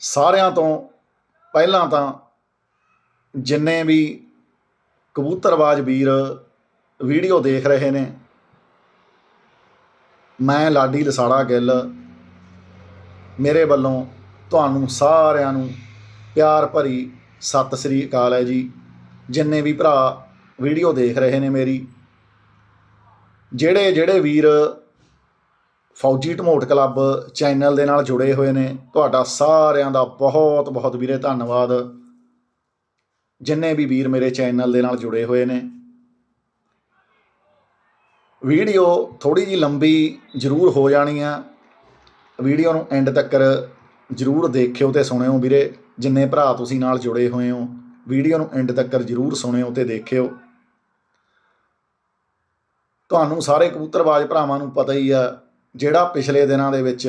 ਸਾਰਿਆਂ ਤੋਂ ਪਹਿਲਾਂ ਤਾਂ ਜਿੰਨੇ ਵੀ ਕਬੂਤਰਬਾਜ਼ ਵੀਰ ਵੀਡੀਓ ਦੇਖ ਰਹੇ ਨੇ, ਮੈਂ ਲਾਡੀ ਲਸਾੜਾ ਗਿੱਲ, ਮੇਰੇ ਵੱਲੋਂ ਤੁਹਾਨੂੰ ਸਾਰਿਆਂ ਨੂੰ ਪਿਆਰ ਭਰੀ ਸਤਿ ਸ੍ਰੀ ਅਕਾਲ ਹੈ ਜੀ। ਜਿੰਨੇ ਵੀ ਭਰਾ ਵੀਡੀਓ ਦੇਖ ਰਹੇ ਨੇ ਮੇਰੀ ਜਿਹੜੇ ਜਿਹੜੇ ਵੀਰ ਫੌਜੀ ਢਮੋਟ ਕਲੱਬ ਚੈਨਲ ਦੇ ਨਾਲ ਜੁੜੇ ਹੋਏ ਨੇ। ਤੁਹਾਡਾ ਸਾਰਿਆਂ ਦਾ ਬਹੁਤ ਬਹੁਤ ਵੀਰੇ ਧੰਨਵਾਦ। ਜਿੰਨੇ ਵੀ ਵੀਰ ਮੇਰੇ ਚੈਨਲ ਦੇ ਨਾਲ ਜੁੜੇ ਹੋਏ ਨੇ। ਵੀਡੀਓ ਥੋੜੀ ਜੀ ਲੰਬੀ ਜ਼ਰੂਰ ਹੋ ਜਾਣੀ ਆ। ਵੀਡੀਓ ਨੂੰ ਐਂਡ ਤੱਕ ਜ਼ਰੂਰ ਦੇਖਿਓ ਤੇ ਸੁਣਿਓ ਵੀਰੇ। ਜਿੰਨੇ ਭਰਾ ਤੁਸੀਂ ਨਾਲ ਜੁੜੇ ਹੋਏ ਹੋ, ਵੀਡੀਓ ਨੂੰ ਐਂਡ ਤੱਕ ਜ਼ਰੂਰ ਸੁਣਿਓ ਤੇ ਦੇਖਿਓ। ਤੁਹਾਨੂੰ ਸਾਰੇ ਕਬੂਤਰਬਾਜ਼ ਭਰਾਵਾਂ ਨੂੰ ਪਤਾ ਹੀ ਆ ਜਿਹੜਾ ਪਿਛਲੇ ਦਿਨਾਂ ਦੇ ਵਿੱਚ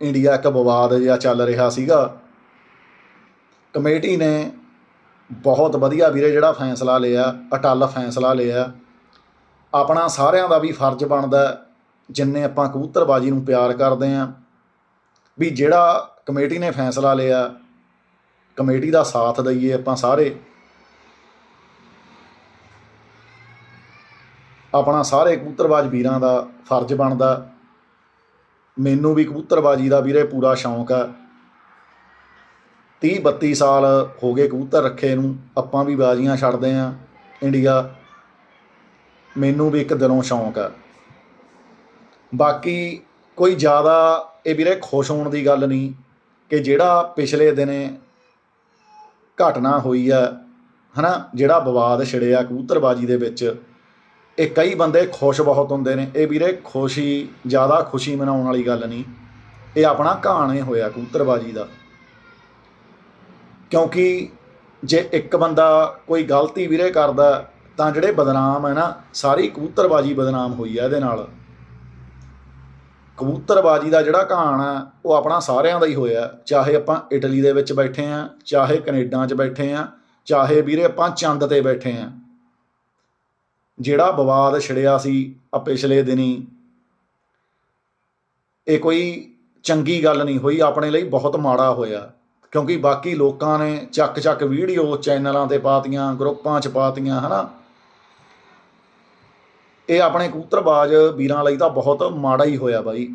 ਇੰਡੀਆ ਇੱਕ ਵਿਵਾਦ ਜਿਹਾ ਚੱਲ ਰਿਹਾ ਸੀਗਾ, ਕਮੇਟੀ ਨੇ ਬਹੁਤ ਵਧੀਆ ਵੀਰੇ ਜਿਹੜਾ ਫੈਸਲਾ ਲਿਆ, ਅਟਲ ਫੈਸਲਾ ਲਿਆ, ਆਪਣਾ ਸਾਰਿਆਂ ਦਾ ਵੀ ਫਰਜ਼ ਬਣਦਾ ਜਿੰਨੇ ਆਪਾਂ ਕਬੂਤਰਬਾਜੀ ਨੂੰ ਪਿਆਰ ਕਰਦੇ ਆਂ ਵੀ ਜਿਹੜਾ ਕਮੇਟੀ ਨੇ ਫੈਸਲਾ ਲਿਆ, ਕਮੇਟੀ ਦਾ ਸਾਥ ਦਈਏ ਆਪਾਂ ਸਾਰੇ। ਆਪਣਾ ਸਾਰੇ ਕਬੂਤਰਬਾਜ਼ ਵੀਰਾਂ ਦਾ ਫਰਜ਼ ਬਣਦਾ ਮੈਨੂੰ ਵੀ ਕਬੂਤਰਬਾਜੀ ਦਾ ਵੀਰੇ ਪੂਰਾ ਸ਼ੌਂਕ ਆ। 30 32 ਸਾਲ ਹੋ ਗਏ ਕਬੂਤਰ ਰੱਖੇ ਨੂੰ, ਆਪਾਂ ਵੀ ਬਾਜ਼ੀਆਂ ਛੱਡਦੇ ਆਂ ਇੰਡੀਆ। ਮੈਨੂੰ ਵੀ ਇੱਕ ਦਿਲੋਂ ਸ਼ੌਂਕ ਆ। ਬਾਕੀ ਕੋਈ ਜ਼ਿਆਦਾ ਇਹ ਵੀਰੇ ਖੁਸ਼ ਹੋਣ ਦੀ ਗੱਲ ਨਹੀਂ ਕਿ ਜਿਹੜਾ ਪਿਛਲੇ ਦਿਨੇ ਘਟਨਾ ਹੋਈ ਆ, ਹਨਾ, ਜਿਹੜਾ ਵਿਵਾਦ ਛਿੜਿਆ ਕਬੂਤਰਬਾਜੀ ਦੇ ਵਿੱਚ ਇਹ ਕਈ ਬੰਦੇ ਖੁਸ਼ ਬਹੁਤ ਹੁੰਦੇ ਨੇ। ਇਹ ਵੀਰੇ ਖੁਸ਼ੀ, ਜ਼ਿਆਦਾ ਖੁਸ਼ੀ ਮਨਾਉਣ ਵਾਲੀ ਗੱਲ ਨਹੀਂ। ਇਹ ਆਪਣਾ ਕਹਾਣੇ ਹੋਇਆ ਕਬੂਤਰਬਾਜੀ ਦਾ। ਕਿਉਂਕਿ ਜੇ ਇੱਕ ਬੰਦਾ ਕੋਈ ਗਲਤੀ ਵੀਰੇ ਕਰਦਾ, ਤਾਂ ਜਿਹੜੇ ਬਦਨਾਮ ਹੈ ਨਾ, ਸਾਰੀ ਕਬੂਤਰਬਾਜੀ ਬਦਨਾਮ ਹੋਈ ਹੈ ਇਹਦੇ ਨਾਲ। ਕਬੂਤਰਬਾਜੀ ਦਾ ਜਿਹੜਾ ਕਹਾਣ ਹੈ ਉਹ ਆਪਣਾ ਸਾਰਿਆਂ ਦਾ ਹੀ ਹੋਇਆ। ਚਾਹੇ ਆਪਾਂ ਇਟਲੀ ਦੇ ਵਿੱਚ ਬੈਠੇ ਆਂ, ਚਾਹੇ ਕੈਨੇਡਾ 'ਚ ਬੈਠੇ ਆਂ, ਚਾਹੇ ਵੀਰੇ ਆਪਾਂ ਚੰਦ ਤੇ ਬੈਠੇ ਆਂ। ਜਿਹੜਾ ਵਿਵਾਦ ਛਿੜਿਆ ਸੀ ਆ ਪਿਛਲੇ ਦਿਨੀ, ਇਹ ਕੋਈ ਚੰਗੀ ਗੱਲ ਨਹੀਂ ਹੋਈ, ਆਪਣੇ ਲਈ ਬਹੁਤ ਮਾੜਾ ਹੋਇਆ। ਕਿਉਂਕਿ ਬਾਕੀ ਲੋਕਾਂ ਨੇ ਚੱਕ ਚੱਕ ਵੀਡੀਓ ਚੈਨਲਾਂ ਤੇ ਪਾਤੀਆਂ, ਗਰੁੱਪਾਂ 'ਚ ਪਾਤੀਆਂ, ਹਨਾ? ਇਹ ਆਪਣੇ ਕਬੂਤਰਬਾਜ਼ ਵੀਰਾਂ ਲਈ ਤਾਂ ਬਹੁਤ ਮਾੜਾ ਹੀ ਹੋਇਆ ਬਾਈ।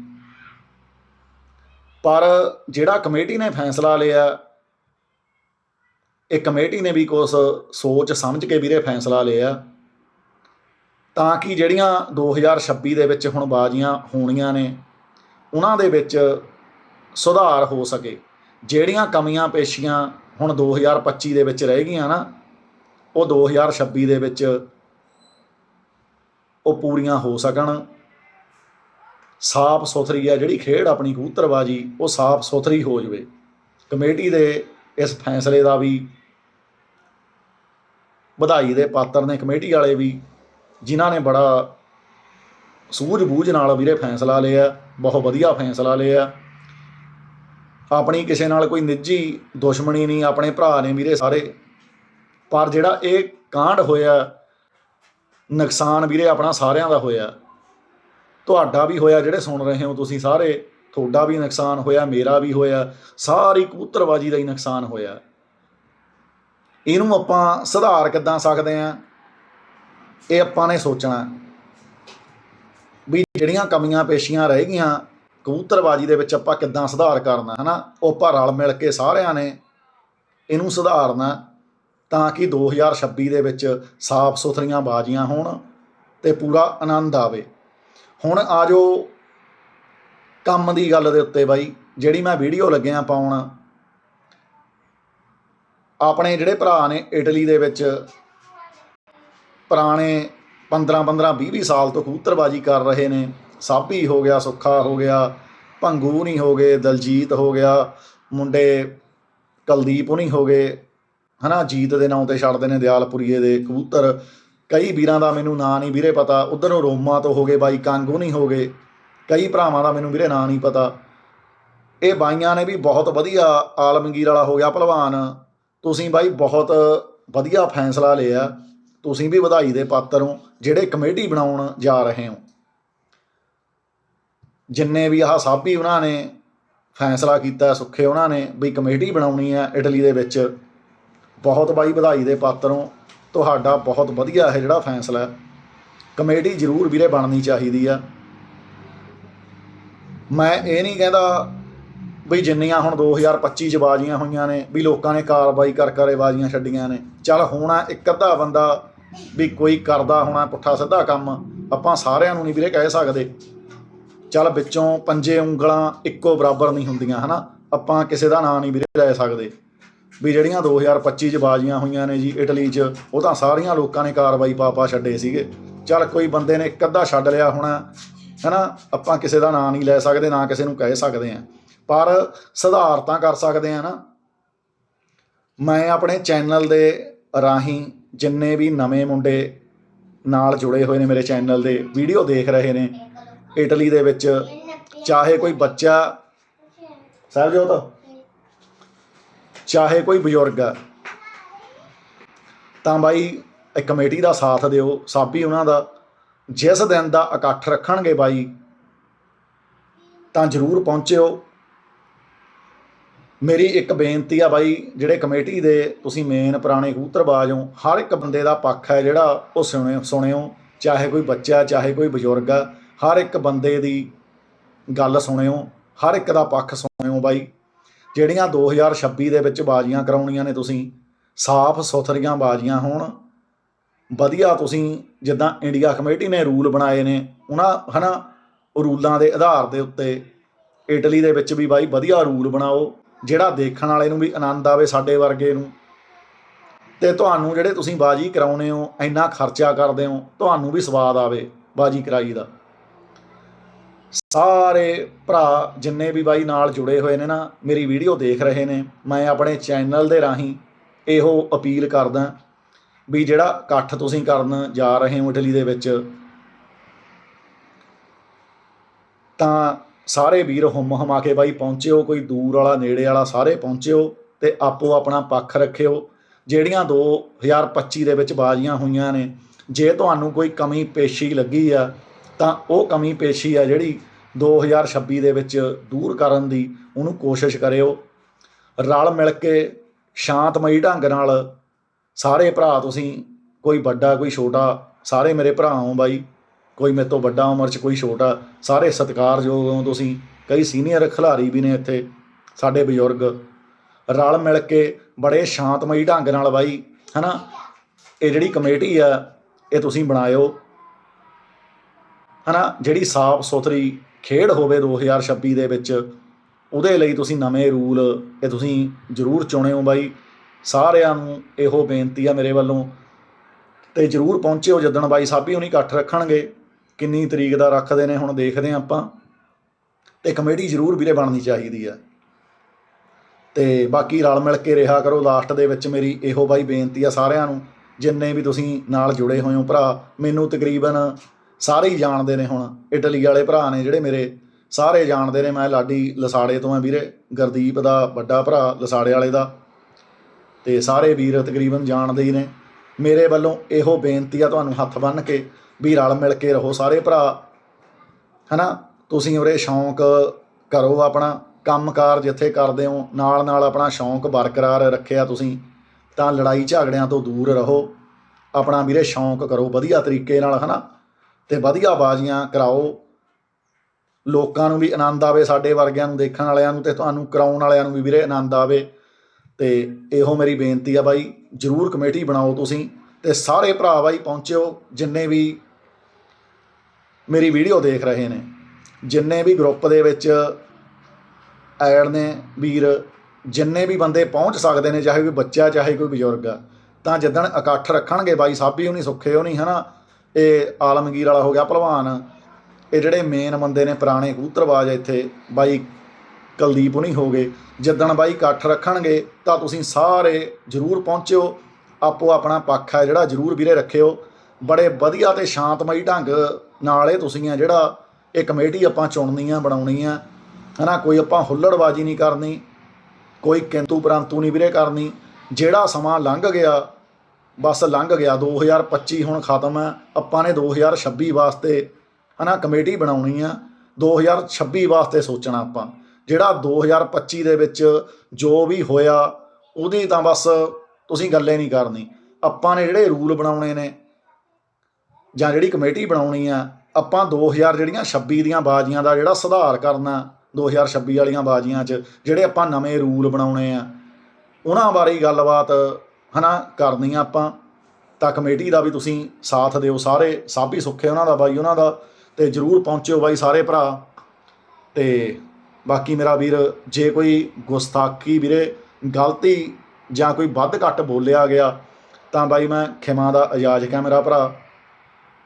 ਪਰ ਜਿਹੜਾ ਕਮੇਟੀ ਨੇ ਫੈਸਲਾ ਲਿਆ, ਇਹ ਕਮੇਟੀ ਨੇ ਵੀ ਕੁਝ ਸੋਚ ਸਮਝ ਕੇ ਵੀਰੇ ਫੈਸਲਾ ਲਿਆ। ਤਾਂ ਕਿ ਜਿਹੜੀਆਂ 2026 ਦੇ ਵਿੱਚ ਹੁਣ ਬਾਜ਼ੀਆਂ ਹੋਣੀਆਂ ਨੇ, ਉਹਨਾਂ ਦੇ ਵਿੱਚ ਸੁਧਾਰ ਹੋ ਸਕੇ। ਜਿਹੜੀਆਂ ਕਮੀਆਂ ਪੇਸ਼ੀਆਂ ਹੁਣ 2025 ਦੇ ਵਿੱਚ ਰਹਿ ਗਈਆਂ ਨਾ, ਉਹ 2026 ਦੇ ਵਿੱਚ ਉਹ ਪੂਰੀਆਂ ਹੋ ਸਕਣ। ਸਾਫ਼ ਸੁਥਰੀ ਆ ਜਿਹੜੀ ਖੇਡ ਆਪਣੀ ਕਬੂਤਰਬਾਜੀ, ਉਹ ਸਾਫ਼ ਸੁਥਰੀ ਹੋ ਜਵੇ। ਕਮੇਟੀ ਦੇ ਇਸ ਫੈਸਲੇ ਦਾ ਵੀ ਵਧਾਈ ਦੇ ਪਾਤਰ ਨੇ, ਕਮੇਟੀ ਵਾਲੇ ਵੀ ਜਿਨ੍ਹਾਂ ਨੇ ਬੜਾ ਸੂਝ-ਬੂਝ ਨਾਲ ਵੀਰੇ ਫੈਸਲਾ ਲਿਆ, ਬਹੁਤ ਵਧੀਆ ਫੈਸਲਾ ਲਿਆ। ਆਪਣੀ ਕਿਸੇ ਨਾਲ ਕੋਈ ਨਿੱਜੀ ਦੁਸ਼ਮਣੀ ਨਹੀਂ, ਆਪਣੇ ਭਰਾ ਨੇ ਵੀਰੇ ਸਾਰੇ। ਪਰ ਜਿਹੜਾ ਇਹ ਕਾਂਡ ਹੋਇਆ, ਨੁਕਸਾਨ ਵੀਰੇ ਆਪਣਾ ਸਾਰਿਆਂ ਦਾ ਹੋਇਆ। ਤੁਹਾਡਾ ਵੀ ਹੋਇਆ, ਜਿਹੜੇ ਸੁਣ ਰਹੇ ਹੋ ਤੁਸੀਂ ਸਾਰੇ, ਤੁਹਾਡਾ ਵੀ ਨੁਕਸਾਨ ਹੋਇਆ, ਮੇਰਾ ਵੀ ਹੋਇਆ, ਸਾਰੀ ਕਬੂਤਰਬਾਜੀ ਦਾ ਹੀ ਨੁਕਸਾਨ ਹੋਇਆ। ਇਹਨੂੰ ਆਪਾਂ ਸੁਧਾਰ ਕਿੱਦਾਂ ਸਕਦੇ ਆਂ ਇਹ ਆਪਾਂ ਨੇ ਸੋਚਣਾ ਵੀ ਜਿਹੜੀਆਂ ਕਮੀਆਂ ਪੇਸ਼ੀਆਂ ਰਹਿ ਗਈਆਂ, ਕਬੂਤਰਬਾਜੀ ਦੇ ਵਿੱਚ ਆਪਾਂ ਕਿੱਦਾਂ ਸੁਧਾਰ ਕਰਨਾ, ਹਨਾ? ਉਹ ਆਪਾਂ ਰਲ ਮਿਲ ਕੇ ਸਾਰਿਆਂ ਨੇ ਇਹਨੂੰ ਸੁਧਾਰਨਾ ਤਾਂ ਕਿ 2026 ਦੇ ਵਿੱਚ ਸਾਫ਼ ਸੁਥਰੀਆਂ ਬਾਜ਼ੀਆਂ ਹੋਣ ਤੇ ਪੂਰਾ ਆਨੰਦ ਆਵੇ। ਹੁਣ ਆਜੋ ਕੰਮ ਦੀ ਗੱਲ ਦੇ ਉੱਤੇ ਬਾਈ, ਜਿਹੜੀ ਮੈਂ ਵੀਡੀਓ ਲੱਗਿਆ ਪਾਉਣ। ਆਪਣੇ ਜਿਹੜੇ ਭਰਾ ਨੇ ਇਟਲੀ ਦੇ ਵਿੱਚ ਪੁਰਾਣੇ 15 15 20 20 ਸਾਲ ਤੋਂ ਕਬੂਤਰਬਾਜੀ ਕਰ ਰਹੇ ਨੇ। ਸਾਬੀ ਹੋ ਗਿਆ, ਸੁੱਖਾ ਹੋ ਗਿਆ ਭੰਗੂ ਨਹੀਂ ਹੋ ਗਏ, ਦਲਜੀਤ ਹੋ ਗਿਆ, ਮੁੰਡੇ ਕੁਲਦੀਪ ਨਹੀਂ ਹੋ ਗਏ। ਹਨਾ, ਜੀਤ ਦੇ ਨਾਂ ਤੇ ਛੱਡਦੇ ਨੇ ਦਿਆਲਪੁਰੀਏ ਦੇ ਕਬੂਤਰ। ਕਈ ਵੀਰਾਂ ਦਾ ਮੈਨੂੰ ਨਾਂ ਨਹੀਂ ਵੀਰੇ ਪਤਾ। ਉਧਰੋਂ ਰੋਮਾ ਤੋਂ ਹੋ ਗਏ ਬਾਈ ਕਾਂਗੋ ਨਹੀਂ ਹੋ ਗਏ। ਕਈ ਭਰਾਵਾਂ ਦਾ ਮੈਨੂੰ ਵੀਰੇ ਨਾਂ ਨਹੀਂ ਪਤਾ। ਇਹ ਬਾਈਆਂ ਨੇ ਵੀ ਬਹੁਤ ਵਧੀਆ ਆਲਮਗੀਰ ਵਾਲਾ ਹੋ ਗਿਆ ਭਲਵਾਨ। ਤੁਸੀਂ ਬਾਈ ਬਹੁਤ ਵਧੀਆ ਫੈਸਲਾ ਲਿਆ। ਤੁਸੀਂ ਵੀ ਵਧਾਈ ਦੇ ਪਾਤਰ ਹੋ, ਜਿਹੜੇ ਕਮੇਟੀ ਬਣਾਉਣ ਜਾ ਰਹੇ ਹੋ। ਜਿੰਨੇ ਵੀ ਆਹ ਸਾਬੀ ਉਹਨਾਂ ਨੇ ਫੈਸਲਾ ਕੀਤਾ, ਸੁੱਖੇ ਉਹਨਾਂ ਨੇ ਵੀ ਕਮੇਟੀ ਬਣਾਉਣੀ ਹੈ ਇਟਲੀ ਦੇ ਵਿੱਚ। ਬਹੁਤ ਬਾਈ ਵਧਾਈ ਦੇ ਪਾਤਰ ਹੋ, ਤੁਹਾਡਾ ਬਹੁਤ ਵਧੀਆ ਇਹ ਜਿਹੜਾ ਫੈਸਲਾ ਹੈ। ਕਮੇਟੀ ਜ਼ਰੂਰ ਵੀਰੇ ਬਣਨੀ ਚਾਹੀਦੀ ਆ। ਮੈਂ ਇਹ ਨਹੀਂ ਕਹਿੰਦਾ ਵੀ ਜਿੰਨੀਆਂ ਹੁਣ 2025 ਚ ਬਾਜ਼ੀਆਂ ਹੋਈਆਂ ਨੇ ਵੀ ਲੋਕਾਂ ਨੇ ਕਾਰਵਾਈ ਕਰ ਕਰੇ ਬਾਜ਼ੀਆਂ ਛੱਡੀਆਂ ਨੇ। ਚੱਲ ਹੋਣਾ ਇੱਕ ਅੱਧਾ ਬੰਦਾ ਵੀ ਕੋਈ ਕਰਦਾ ਹੋਣਾ ਪੁੱਠਾ ਸਿੱਧਾ ਕੰਮ, ਆਪਾਂ ਸਾਰਿਆਂ ਨੂੰ ਨਹੀਂ ਵੀਰੇ ਕਹਿ ਸਕਦੇ। ਚੱਲ ਵਿੱਚੋਂ ਪੰਜੇ ਉਂਗਲਾਂ ਇੱਕੋ ਬਰਾਬਰ ਨਹੀਂ ਹੁੰਦੀਆਂ, ਹਨਾ? ਆਪਾਂ ਕਿਸੇ ਦਾ ਨਾਂ ਨਹੀਂ ਵੀਰੇ ਲੈ ਸਕਦੇ। ਵੀ ਜਿਹੜੀਆਂ 2025 ਚ ਬਾਜ਼ੀਆਂ ਹੋਈਆਂ ਨੇ ਜੀ ਇਟਲੀ 'ਚ, ਉਹ ਤਾਂ ਸਾਰੀਆਂ ਲੋਕਾਂ ਨੇ ਕਾਰਵਾਈ ਪਾ ਪਾ ਛੱਡੇ ਸੀਗੇ। ਚੱਲ ਕੋਈ ਬੰਦੇ ਨੇ ਇੱਕ ਅੱਧਾ ਛੱਡ ਲਿਆ ਹੋਣਾ, ਹੈਨਾ? ਆਪਾਂ ਕਿਸੇ ਦਾ ਨਾਂ ਨਹੀਂ ਲੈ ਸਕਦੇ, ਨਾ ਕਿਸੇ ਨੂੰ ਕਹਿ ਸਕਦੇ ਆ। ਪਰ ਸੁਧਾਰ ਤਾਂ ਕਰ ਸਕਦੇ ਆ ਨਾ। ਮੈਂ ਆਪਣੇ ਚੈਨਲ ਦੇ ਰਾਹੀਂ ਜਿੰਨੇ ਵੀ ਨਵੇਂ ਮੁੰਡੇ ਨਾਲ ਜੁੜੇ ਹੋਏ ਨੇ ਮੇਰੇ ਚੈਨਲ ਦੇ, ਵੀਡੀਓ ਦੇਖ ਰਹੇ ਨੇ, ਇਟਲੀ ਦੇ ਵਿੱਚ, ਚਾਹੇ ਕੋਈ ਬੱਚਾ, ਸਾਹਿਬਜੋਤ, ਚਾਹੇ ਕੋਈ ਬਜ਼ੁਰਗ ਆ ਤਾਂ ਬਾਈ ਇੱਕ ਕਮੇਟੀ ਦਾ ਸਾਥ ਦਿਓ ਸਾਬੀ ਉਹਨਾਂ ਦਾ। ਜਿਸ ਦਿਨ ਦਾ ਇਕੱਠ ਰੱਖਣਗੇ ਬਾਈ, ਤਾਂ ਜ਼ਰੂਰ ਪਹੁੰਚਿਓ। ਮੇਰੀ ਇੱਕ ਬੇਨਤੀ ਆ ਬਾਈ, ਜਿਹੜੇ ਕਮੇਟੀ ਦੇ ਤੁਸੀਂ ਮੇਨ ਪੁਰਾਣੇ ਕਬੂਤਰਬਾਜ਼ ਹੋ, ਹਰ ਇੱਕ ਬੰਦੇ ਦਾ ਪੱਖ ਹੈ ਜਿਹੜਾ ਉਹ ਸੁਣਿਓ ਸੁਣਿਓ, ਚਾਹੇ ਕੋਈ ਬੱਚਾ, ਚਾਹੇ ਕੋਈ ਬਜ਼ੁਰਗ ਆ, ਹਰ ਇੱਕ ਬੰਦੇ ਦੀ ਗੱਲ ਸੁਣਿਓ, ਹਰ ਇੱਕ ਦਾ ਪੱਖ ਸੁਣਿਓ ਬਾਈ। ਜਿਹੜੀਆਂ 2026 ਦੇ ਵਿੱਚ ਬਾਜ਼ੀਆਂ ਕਰਾਉਣੀਆਂ ਨੇ ਤੁਸੀਂ, ਸਾਫ਼ ਸੁਥਰੀਆਂ ਬਾਜ਼ੀਆਂ ਹੋਣ, ਵਧੀਆ ਤੁਸੀਂ ਜਿੱਦਾਂ ਇੰਡੀਆ ਕਮੇਟੀ ਨੇ ਰੂਲ ਬਣਾਏ ਨੇ, ਉਹਨਾਂ ਹਨਾ ਉਹ ਰੂਲਾਂ ਦੇ ਆਧਾਰ ਦੇ ਉੱਤੇ, ਇਟਲੀ ਦੇ ਵਿੱਚ ਵੀ ਬਾਈ ਵਧੀਆ ਰੂਲ ਬਣਾਓ ਜਿਹੜਾ ਦੇਖਣ ਵਾਲੇ ਨੂੰ ਵੀ ਆਨੰਦ ਆਵੇ, ਸਾਡੇ ਵਰਗੇ ਨੂੰ। ਤੇ ਤੁਹਾਨੂੰ ਜਿਹੜੇ ਤੁਸੀਂ ਬਾਜੀ ਕਰਾਉਨੇ ਹੋ, ਇੰਨਾ ਖਰਚਾ ਕਰਦੇ ਹੋ, ਤੁਹਾਨੂੰ ਵੀ ਸਵਾਦ ਆਵੇ ਬਾਜੀ ਕਰਾਈ ਦਾ। ਸਾਰੇ ਭਰਾ ਜਿੰਨੇ ਵੀ ਬਾਈ ਨਾਲ ਜੁੜੇ ਹੋਏ ਨੇ ਨਾ, ਮੇਰੀ ਵੀਡੀਓ ਦੇਖ ਰਹੇ ਨੇ। ਮੈਂ ਆਪਣੇ ਚੈਨਲ ਦੇ ਰਾਹੀਂ ਇਹੋ ਅਪੀਲ ਕਰਦਾ ਵੀ ਜਿਹੜਾ ਇਕੱਠ ਤੁਸੀਂ ਕਰਨ ਜਾ ਰਹੇ ਹੋ ਇਟਲੀ ਦੇ ਵਿੱਚ, ਤਾਂ ਸਾਰੇ ਵੀਰ ਹੁੰਮ ਹਮਾ ਕੇ ਬਾਈ ਪਹੁੰਚਿਓ, ਕੋਈ ਦੂਰ ਵਾਲਾ, ਨੇੜੇ ਵਾਲਾ ਸਾਰੇ ਪਹੁੰਚਿਓ ਤੇ ਆਪੋ ਆਪਣਾ ਪੱਖ ਰੱਖਿਓ। ਜਿਹੜੀਆਂ 2025 ਦੇ ਵਿੱਚ ਬਾਜ਼ੀਆਂ ਹੋਈਆਂ ਨੇ, ਜੇ ਤੁਹਾਨੂੰ ਕੋਈ ਕਮੀ ਪੇਸ਼ੀ ਲੱਗੀ ਆ, ਤਾਂ ਉਹ ਕਮੀ ਪੇਸ਼ੀ ਆ ਜਿਹੜੀ 2026 ਦੇ ਵਿੱਚ ਦੂਰ ਕਰਨ ਦੀ, ਉਹਨੂੰ ਕੋਸ਼ਿਸ਼ ਕਰਿਓ। ਰਲ ਮਿਲ ਕੇ ਸ਼ਾਂਤਮਈ ਢੰਗ ਨਾਲ ਸਾਰੇ ਭਰਾ ਤੁਸੀਂ, ਕੋਈ ਵੱਡਾ, ਕੋਈ ਛੋਟਾ, ਸਾਰੇ ਮੇਰੇ ਭਰਾ ਹੋ ਬਾਈ। ਕੋਈ ਮੇਰੇ ਤੋਂ ਵੱਡਾ ਉਮਰ 'ਚ, ਕੋਈ ਛੋਟਾ, ਸਾਰੇ ਸਤਿਕਾਰਯੋਗ ਹੋ ਤੁਸੀਂ। ਕਈ ਸੀਨੀਅਰ ਖਿਡਾਰੀ ਵੀ ਨੇ ਇੱਥੇ, ਸਾਡੇ ਬਜ਼ੁਰਗ। ਰਲ ਮਿਲ ਕੇ ਬੜੇ ਸ਼ਾਂਤਮਈ ਢੰਗ ਨਾਲ ਬਾਈ, ਹਨਾ? ਇਹ ਜਿਹੜੀ ਕਮੇਟੀ ਆ, ਇਹ ਤੁਸੀਂ ਬਣਾਇਓ। ਹਨਾ? ਜਿਹੜੀ ਸਾਫ਼ ਸੁਥਰੀ ਖੇਡ ਹੋਵੇ 2026 ਦੇ ਵਿੱਚ, ਉਹਦੇ ਲਈ ਤੁਸੀਂ ਨਵੇਂ ਰੂਲ ਇਹ ਤੁਸੀਂ ਜ਼ਰੂਰ ਚੁਣਿਓ ਬਾਈ। ਸਾਰਿਆਂ ਨੂੰ ਇਹੋ ਬੇਨਤੀ ਆ ਮੇਰੇ ਵੱਲੋਂ। ਤੇ ਜ਼ਰੂਰ ਪਹੁੰਚਿਓ ਜਦੋਂ ਬਾਈ, ਸਾਬੀ ਹੁਣੀ ਇਕੱਠ ਰੱਖਣਗੇ। ਕਿੰਨੀ ਤਰੀਕ ਦਾ ਰੱਖਦੇ ਨੇ ਹੁਣ ਦੇਖਦੇ ਹਾਂ ਆਪਾਂ। ਤੇ ਕਮੇਟੀ ਜ਼ਰੂਰ ਵੀਰੇ ਬਣਨੀ ਚਾਹੀਦੀ ਆ। ਤੇ ਬਾਕੀ ਰਲ ਮਿਲ ਕੇ ਰਿਹਾ ਕਰੋ ਲਾਸਟ ਦੇ ਵਿੱਚ ਮੇਰੀ ਇਹੋ ਬਾਈ ਬੇਨਤੀ ਆ ਸਾਰਿਆਂ ਨੂੰ, ਜਿੰਨੇ ਵੀ ਤੁਸੀਂ ਨਾਲ ਜੁੜੇ ਹੋਏ ਹੋ ਭਰਾ, ਮੈਨੂੰ ਤਕਰੀਬਨ ਸਾਰੇ ਹੀ ਜਾਣਦੇ ਨੇ ਹੁਣ, ਇਟਲੀ ਵਾਲੇ ਭਰਾ ਨੇ ਜਿਹੜੇ ਮੇਰੇ, ਸਾਰੇ ਜਾਣਦੇ ਨੇ ਮੈਂ ਲਾਡੀ ਲਸਾੜੇ ਤੋਂ ਆ ਵੀਰੇ, ਗੁਰਦੀਪ ਦਾ ਵੱਡਾ ਭਰਾ ਲਸਾੜੇ ਵਾਲੇ ਦਾ, ਤੇ ਸਾਰੇ ਵੀਰ ਤਕਰੀਬਨ ਜਾਣਦੇ ਹੀ ਨੇ। ਮੇਰੇ ਵੱਲੋਂ ਇਹੋ ਬੇਨਤੀ ਆ ਤੁਹਾਨੂੰ ਹੱਥ ਬੰਨ੍ਹ ਕੇ ਵੀ ਰਲ ਮਿਲ ਕੇ ਰਹੋ ਸਾਰੇ ਭਰਾ। ਹੈ ਨਾ ਤੁਸੀਂ ਉਰੇ ਸ਼ੌਂਕ ਕਰੋ ਆਪਣਾ, ਕੰਮਕਾਰ ਜਿੱਥੇ ਕਰਦੇ ਹੋ ਨਾਲ ਨਾਲ ਆਪਣਾ ਸ਼ੌਂਕ ਬਰਕਰਾਰ ਰੱਖਿਆ ਤੁਸੀਂ, ਤਾਂ ਲੜਾਈ ਝਗੜਿਆਂ ਤੋਂ ਦੂਰ ਰਹੋ। ਆਪਣਾ ਵੀਰੇ ਸ਼ੌਂਕ ਕਰੋ ਵਧੀਆ ਤਰੀਕੇ ਨਾਲ, ਹਨਾ? ਤੇ ਵਧੀਆ ਬਾਜ਼ੀਆਂ ਕਰਾਓ। ਲੋਕਾਂ ਨੂੰ ਵੀ ਆਨੰਦ ਆਵੇ, ਸਾਡੇ ਵਰਗਿਆਂ ਨੂੰ ਦੇਖਣ ਵਾਲਿਆਂ ਨੂੰ ਤੇ ਤੁਹਾਨੂੰ ਕਰਾਉਣ ਵਾਲਿਆਂ ਨੂੰ ਵੀ ਵੀਰੇ ਆਨੰਦ ਆਵੇ। ਤੇ ਇਹੋ ਮੇਰੀ ਬੇਨਤੀ ਆ ਬਾਈ, ਜਰੂਰ ਕਮੇਟੀ ਬਣਾਓ ਤੁਸੀਂ ਤੇ ਸਾਰੇ ਭਰਾ ਬਾਈ ਪਹੁੰਚਿਓ, ਜਿੰਨੇ ਵੀ ਮੇਰੀ ਵੀਡੀਓ ਦੇਖ ਰਹੇ ਨੇ। ਜਿੰਨੇ ਵੀ ਗਰੁੱਪ ਦੇ ਵਿੱਚ ਐਡ ਨੇ ਵੀਰ, ਜਿੰਨੇ ਵੀ ਬੰਦੇ ਪਹੁੰਚ ਸਕਦੇ ਨੇ, ਚਾਹੇ ਕੋਈ ਬੱਚਾ, ਚਾਹੇ ਕੋਈ ਬਜ਼ੁਰਗ ਆ ਤਾਂ ਜਿੱਦਣ ਇਕੱਠ ਰੱਖਣਗੇ, ਬਾਈ ਸਾਬੀ ਹੁਣੀ ਸੁੱਖੇ ਹੋਣੀ, ਹਨਾ? ਇਹ ਆਲਮਗੀਰ ਵਾਲਾ ਹੋ ਗਿਆ ਭਲਵਾਨ। ਇਹ ਜਿਹੜੇ ਮੇਨ ਬੰਦੇ ਨੇ, ਪੁਰਾਣੇ ਕਬੂਤਰਬਾਜ਼ ਇੱਥੇ, ਬਾਈ ਕੁਲਦੀਪ ਹੁਣੀ ਹੋ ਗਏ। ਜਿੱਦਣ ਬਾਈ ਇਕੱਠ ਰੱਖਣਗੇ, ਤਾਂ ਤੁਸੀਂ ਸਾਰੇ ਜਰੂਰ ਪਹੁੰਚਿਓ। ਆਪੋ ਆਪਣਾ ਪੱਖ ਹੈ ਜਿਹੜਾ, ਜਰੂਰ ਵੀਰੇ ਰੱਖਿਓ। ਬੜੇ ਵਧੀਆ ਤੇ ਸ਼ਾਂਤਮਈ ਢੰਗ ਨਾਲ ਇਹ ਤੁਸੀਂ ਆ ਜਿਹੜਾ ਇਹ ਕਮੇਟੀ ਆਪਾਂ ਚੁਣਨੀ ਆ ਬਣਾਉਣੀ ਆ ਹਨਾ, ਕੋਈ ਆਪਾਂ ਹੁੱਲੜਬਾਜੀ ਨਹੀਂ ਕਰਨੀ, ਕੋਈ ਕਿੰਤੂ ਪਰੰਤੂ ਨਹੀਂ ਵੀਰੇ ਕਰਨੀ, ਜਿਹੜਾ ਸਮਾਂ ਲੰਘ ਗਿਆ, ਬਸ ਲੰਘ ਗਿਆ 2025 ਹੁਣ ਖਤਮ ਹੈ, ਆਪਾਂ ਨੇ 2026 ਵਾਸਤੇ, ਹਨਾ, ਕਮੇਟੀ ਬਣਾਉਣੀ ਆ 2026 ਵਾਸਤੇ ਸੋਚਣਾ ਆਪਾਂ, ਜਿਹੜਾ 2025 ਦੇ ਵਿੱਚ ਜੋ ਵੀ ਹੋਇਆ, ਉਹਦੀ ਤਾਂ ਬਸ ਤੁਸੀਂ ਗੱਲੇ ਨਹੀਂ ਕਰਨੀ, ਆਪਾਂ ਨੇ ਜਿਹੜੇ ਰੂਲ ਬਣਾਉਣੇ ਨੇ ਜਾਂ ਜਿਹੜੀ ਕਮੇਟੀ ਬਣਾਉਣੀ ਆ, ਆਪਾਂ 2000 ਜਿਹੜੀਆਂ 26 ਦੀਆਂ ਬਾਜ਼ੀਆਂ ਦਾ ਜਿਹੜਾ ਸੁਧਾਰ ਕਰਨਾ 2026 ਵਾਲੀਆਂ ਬਾਜ਼ੀਆਂ 'ਚ, ਜਿਹੜੇ ਆਪਾਂ ਨਵੇਂ ਰੂਲ ਬਣਾਉਣੇ ਆ, ਉਹਨਾਂ ਬਾਰੇ ਹੀ ਗੱਲਬਾਤ, ਹਨਾ, ਕਰਨੀ ਆ ਆਪਾਂ। ਤਾਂ ਕਮੇਟੀ ਦਾ ਵੀ ਤੁਸੀਂ ਸਾਥ ਦਿਓ ਸਾਰੇ ਸਾਬੀ ਸੁੱਖੇ ਉਹਨਾਂ ਦਾ, ਬਾਈ ਉਹਨਾਂ ਦਾ, ਤੇ ਜਰੂਰ ਪਹੁੰਚਿਓ ਬਾਈ ਸਾਰੇ ਭਰਾ। ਤੇ ਬਾਕੀ ਮੇਰਾ ਵੀਰ, ਜੇ ਕੋਈ ਗੁਸਤਾਖੀ ਵੀਰੇ, ਗਲਤੀ ਜਾਂ ਕੋਈ ਵੱਧ ਘੱਟ ਬੋਲਿਆ ਗਿਆ, ਤਾਂ ਬਾਈ ਮੈਂ ਖਿਮਾ ਦਾ ਇਜਾਜ਼ਤ ਹੈ ਮੇਰਾ ਭਰਾ।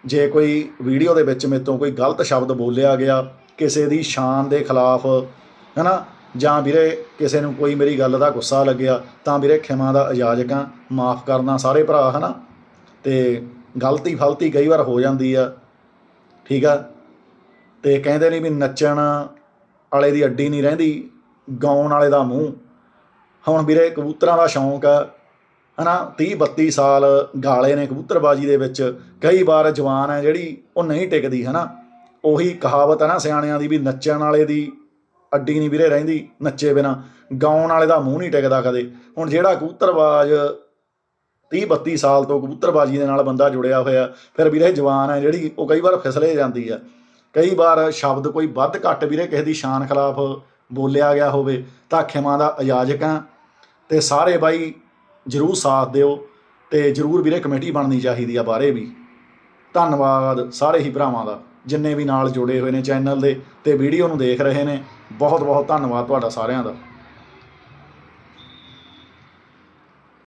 ਜੇ ਕੋਈ ਵੀਡੀਓ ਦੇ ਵਿੱਚ ਮੇਰੇ ਤੋਂ ਕੋਈ ਗਲਤ ਸ਼ਬਦ ਬੋਲਿਆ ਗਿਆ ਕਿਸੇ ਦੀ ਸ਼ਾਨ ਦੇ ਖਿਲਾਫ, ਹੈਨਾ, ਜਾਂ ਵੀਰੇ ਕਿਸੇ ਨੂੰ ਕੋਈ ਮੇਰੀ ਗੱਲ ਦਾ ਗੁੱਸਾ ਲੱਗਿਆ, ਤਾਂ ਵੀਰੇ ਖਿਮਾ ਦਾ ਇਜਾਜ਼ਕਾਂ ਮਾਫ ਕਰਨਾ ਸਾਰੇ ਭਰਾ, ਹੈਨਾ। ਤੇ ਗਲਤੀ ਫਲਤੀ ਕਈ ਵਾਰ ਹੋ ਜਾਂਦੀ ਆ, ਠੀਕ ਆ। ਤੇ ਕਹਿੰਦੇ ਨਹੀਂ ਵੀ ਨੱਚਣ ਵਾਲੇ ਦੀ ਅੱਡੀ ਨਹੀਂ ਰਹਿੰਦੀ, ਗਾਉਣ ਵਾਲੇ ਦਾ ਮੂੰਹ। ਹੁਣ ਵੀਰੇ ਕਬੂਤਰਾਂ ਦਾ ਸ਼ੌਂਕ ਆ ਹਨਾ 30 32 ਸਾਲ ਗਾਲੇ ਨੇ ਕਬੂਤਰਬਾਜੀ ਦੇ ਵਿੱਚ। ਕਈ ਵਾਰ ਜਵਾਨ ਹੈ ਜਿਹੜੀ ਉਹ ਨਹੀਂ ਟਿਕਦੀ, ਹਨਾ। ਉਹੀ ਕਹਾਵਤ ਹੈ ਨਾ ਸਿਆਣਿਆਂ ਦੀ ਵੀ ਨੱਚਣ ਵਾਲੇ ਦੀ ਅੱਡੀ ਨਹੀਂ ਵੀਰੇ ਰਹਿੰਦੀ ਨੱਚੇ ਬਿਨਾ। ਗਾਉਣ ਵਾਲੇ ਦਾ ਮੂੰਹ ਨਹੀਂ ਟਿਕਦਾ ਕਦੇ। ਹੁਣ ਜਿਹੜਾ ਕਬੂਤਰਬਾਜ 30 32 ਸਾਲ ਤੋਂ ਕਬੂਤਰਬਾਜੀ ਦੇ ਨਾਲ ਬੰਦਾ ਜੁੜਿਆ ਹੋਇਆ, ਫਿਰ ਵੀਰੇ ਜਵਾਨ ਹੈ ਜਿਹੜੀ ਉਹ ਕਈ ਵਾਰ ਫਿਸਲੇ ਜਾਂਦੀ ਹੈ। ਕਈ ਵਾਰ ਸ਼ਬਦ ਕੋਈ ਵੱਧ ਘੱਟ ਵੀਰੇ ਕਿਸੇ ਦੀ ਸ਼ਾਨ ਖਿਲਾਫ ਬੋਲਿਆ ਗਿਆ ਹੋਵੇ ਤਾਂ ਖਿਮਾ ਦਾ ਇਜਾਜ਼ਤ ਆ ਤੇ ਸਾਰੇ ਬਾਈ ਜਰੂਰ ਸਾਥ ਦਿਓ ਤੇ ਜਰੂਰ ਵੀਰੇ ਕਮੇਟੀ ਬਣਨੀ ਚਾਹੀਦੀ ਆ ਬਾਰੇ ਵੀ। ਧੰਨਵਾਦ ਸਾਰੇ ਹੀ ਭਰਾਵਾਂ ਦਾ, ਜਿੰਨੇ ਵੀ ਨਾਲ ਜੁੜੇ ਹੋਏ ਨੇ ਚੈਨਲ ਦੇ ਤੇ ਵੀਡੀਓ ਨੂੰ ਦੇਖ ਰਹੇ ਨੇ। ਬਹੁਤ ਬਹੁਤ ਧੰਨਵਾਦ ਤੁਹਾਡਾ ਸਾਰਿਆਂ ਦਾ।